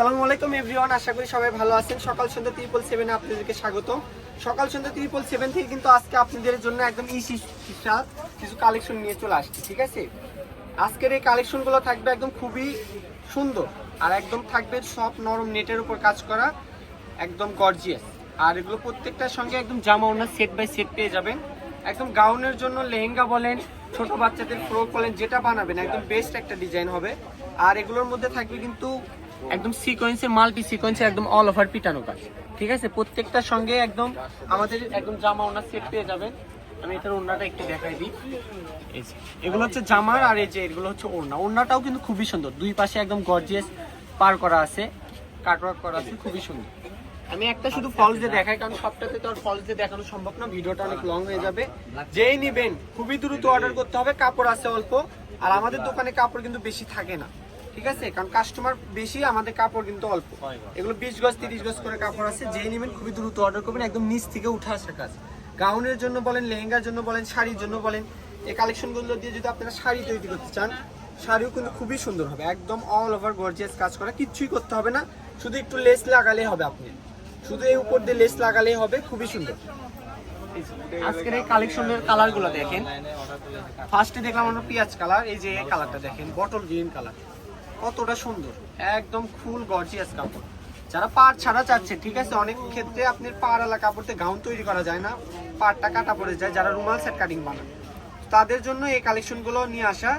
আসসালামু আলাইকুম এভরিওয়ান, আশা করি সবাই ভালো আছেন। সকাল সন্ধ্যা ত্রিপল সেভেনে আপনাদেরকে স্বাগতম। সকাল সন্ধ্যা ত্রিপল সেভেন থেকে কিন্তু আজকে আপনাদের জন্য একদম ইসি কিছু কালেকশন নিয়ে চলে আসছে, ঠিক আছে? আজকের এই কালেকশনগুলো থাকবে একদম খুবই সুন্দর আর একদম থাকবে সব নরম নেটের উপর কাজ করা, একদম গর্জিয়াস আর এগুলো প্রত্যেকটার সঙ্গে একদম জামা ওনার সেট বাই সেট পেয়ে যাবেন। একদম গাউনের জন্য লেহেঙ্গা বলেন, ছোট বাচ্চাদের ফ্রক বলেন, যেটা বানাবেন, একদম বেস্ট একটা ডিজাইন হবে। আর এগুলোর মধ্যে থাকবে কিন্তু একদম সিকোয়েন্সের মাল্টি সিকোয়েন্সের একদম অল ওভার পিটানো কাজ। ঠিক আছে? প্রত্যেকটার সঙ্গে একদম আমাদের একদম জামা ওনার সেট পেয়ে যাবেন। আমি এটার ওড়নাটা একটু দেখাই দিই। এগুলো হচ্ছে জামার আর এই যে এগুলো হচ্ছে ওড়না। ওড়নাটাও কিন্তু খুবই সুন্দর। দুই পাশে একদম গর্জিয়াস পার করা আছে কাটওয়ার্ক করা আছে, খুবই সুন্দর। আমি একটা শুধু ফলস দিয়ে দেখাই, কারণ সবটাতে তো আর ফলস দিয়ে দেখানো সম্ভব না। ভিডিওটা অনেক লং হয়ে যাবে। যেই নিবেন, খুবই দ্রুত অর্ডার করতে হবে। কাপড় আছে অল্প। আর আমাদের দোকানে কাপড় কিন্তু বেশি থাকে না। ঠিক আছে? কারণ কাস্টমার বেশি আমাদের কাপড় কিন্তু অল্প। এগুলো বিশ গজ তিরিশ গজ করে কাপড় আছে যেই নেবেন খুবই দ্রুত অর্ডার করবেন একদম নিচ থেকে উঠে আসার কাজ। গাউনের জন্য বলেন লেহেঙ্গার জন্য বলেন শাড়ির জন্য বলেন এই কালেকশনগুলো দিয়ে যদি আপনারা শাড়ি তৈরি করতে চান শাড়িও কিন্তু খুবই সুন্দর হবে একদম অল ওভার গর্জিয়াস কাজ করা কিচ্ছুই করতে হবে না শুধু একটু লেস লাগালেই হবে আপনি। শুধু এই উপর দিয়ে লেস লাগালেই হবে খুবই সুন্দর। আজকের এই কালেকশনের কালারগুলো দেখেন। ফার্স্টে দেখলাম আমরা পেঁয়াজ কালার এই যে এই কালারটা দেখেন বটল গ্রিন কালার কতটা সুন্দর। একদম ফুল গর্জিয়াস কাপড়। যারা পাড় ছাড়া চাচ্ছে, ঠিক আছে? অনেক ক্ষেত্রে আপনার পাড়ালা কাপড়তে গাউন তৈরি করা যায় না। পাড়টা কাটা পড়ে যায়, যারা রুমাল সেট কাটিং বানান তাদের জন্য এই কালেকশনগুলো নিয়ে আসা।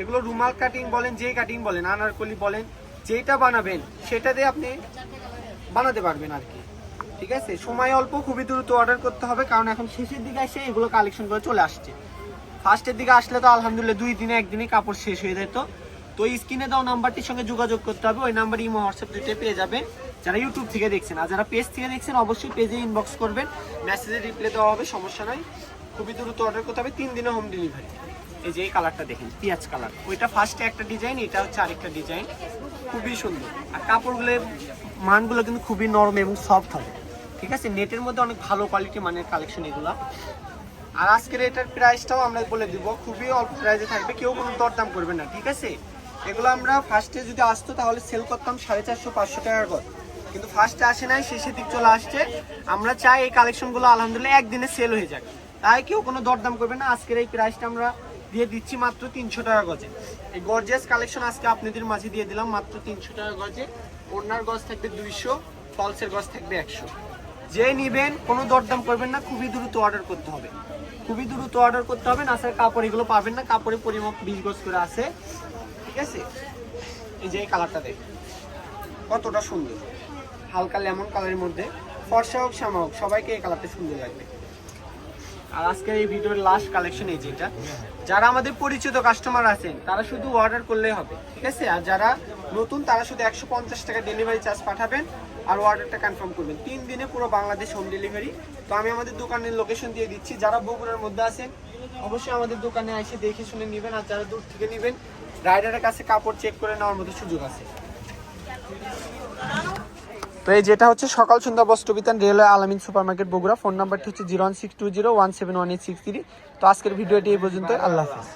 এগুলো রুমাল কাটিং বলেন যে কাটিং বলেন, আনারকলি বলেন যেটা বানাবেন, সেটা দিয়ে আপনি বানাতে পারবেন আর কি। ঠিক আছে? সময় অল্প, খুবই দ্রুত অর্ডার করতে হবে, কারণ এখন শেষের দিকে এসে এগুলো কালেকশনগুলো চলে আসছে। ফার্স্টের দিকে আসলে তো আলহামদুলিল্লাহ দুই দিনে, একদিনে কাপড় শেষ হয়ে যেত তো এই স্ক্রিনে দাও নাম্বারটির সঙ্গে যোগাযোগ করতে হবে। ওই নাম্বার ইমো হোয়াটসঅ্যাপ দুইটাই পেয়ে যাবেন। যারা ইউটিউব থেকে দেখছেন, আর যারা পেজ থেকে দেখছেন, অবশ্যই পেজে ইনবক্স করবেন। মেসেজে রিপ্লাই দেওয়া হবে, সমস্যা নাই। খুবই দ্রুত অর্ডার করতে হবে। তিন দিনে হোম ডেলিভারি এই যে এই কালারটা দেখেন, পেঁয়াজ কালার ওইটা ফার্স্টে একটা ডিজাইন এটা হচ্ছে আরেকটা ডিজাইন খুবই সুন্দর। আর কাপড়গুলো, মানগুলো কিন্তু খুবই নরম এবং সফট হবে। ঠিক আছে? নেটের মধ্যে অনেক ভালো কোয়ালিটি মানের কালেকশন এগুলো। আর আজকের এটার প্রাইসটাও আমরা বলে দিব। খুবই অল্প প্রাইসে থাকবে। কেউ কোনো দরদাম করবে না। ঠিক আছে? এগুলো আমরা ফার্স্টে যদি আসতো তাহলে সেল করতাম সাড়ে চারশো, পাঁচশো টাকার কর কিন্তু ফার্স্টে আসে নাই শেষের দিক চলে আসছে। আমরা চাই এই কালেকশনগুলো আলহামদুলিল্লাহ একদিনে সেল হয়ে যাক। তাই কেউ কোনো দরদাম করবে না। আজকের এই প্রাইসটা আমরা দিয়ে দিচ্ছি মাত্র তিনশো টাকা গজে। এই গর্জিয়াস কালেকশন আজকে আপনাদের মাঝে দিয়ে দিলাম মাত্র তিনশো টাকা গজে। ওনার গজ থাকবে দুইশো ফলসের গজ থাকবে একশো। যে নিবেন, কোনো দরদাম করবেন না, খুবই দ্রুত অর্ডার করতে হবে। খুবই দ্রুত অর্ডার করতে হবে, না স্যার কাপড় এগুলো পাবেন না। কাপড়ের পরিমাপ বিশ গজ করে আছে। ঠিক আছে? এই যে এই কালারটা দেখ। কতটা সুন্দর। হালকা লেমন কালারের মধ্যে। ফর্সা হোক, শ্যামা হোক, সবাইকে এই কালারটা সুন্দর লাগবে। আর আজকে এই ভিডিওর লাস্ট কালেকশন এই যেটা, যারা আমাদের পরিচিত কাস্টমার আছেন, তারা শুধু অর্ডার করলেই হবে, ঠিক আছে? আর যারা নতুন, তারা শুধু একশো পঞ্চাশ টাকা ডেলিভারি চার্জ পাঠাবেন আর অর্ডারটা কনফার্ম করবেন। তিন দিনে পুরো বাংলাদেশ হোম ডেলিভারি তো আমি আমাদের দোকানের লোকেশন দিয়ে দিচ্ছি। যারা বগুড়ার মধ্যে আছেন, অবশ্যই আমাদের দোকানে এসে দেখে শুনে নেবেন। আর যারা দূর থেকে নেবেন রাইডারের কাছে কাপড় চেক করে নেওয়ার মতো সুযোগ আছে। তো এই যেটা হচ্ছে Sakal Sandhya Bastra Bitan railway Alamin super market Bogura, phone নাম্বারটি হচ্ছে zero one six two zero one seven one eight six three. তো আজকের ভিডিওটি এই পর্যন্ত আল্লাহ হাফিজ।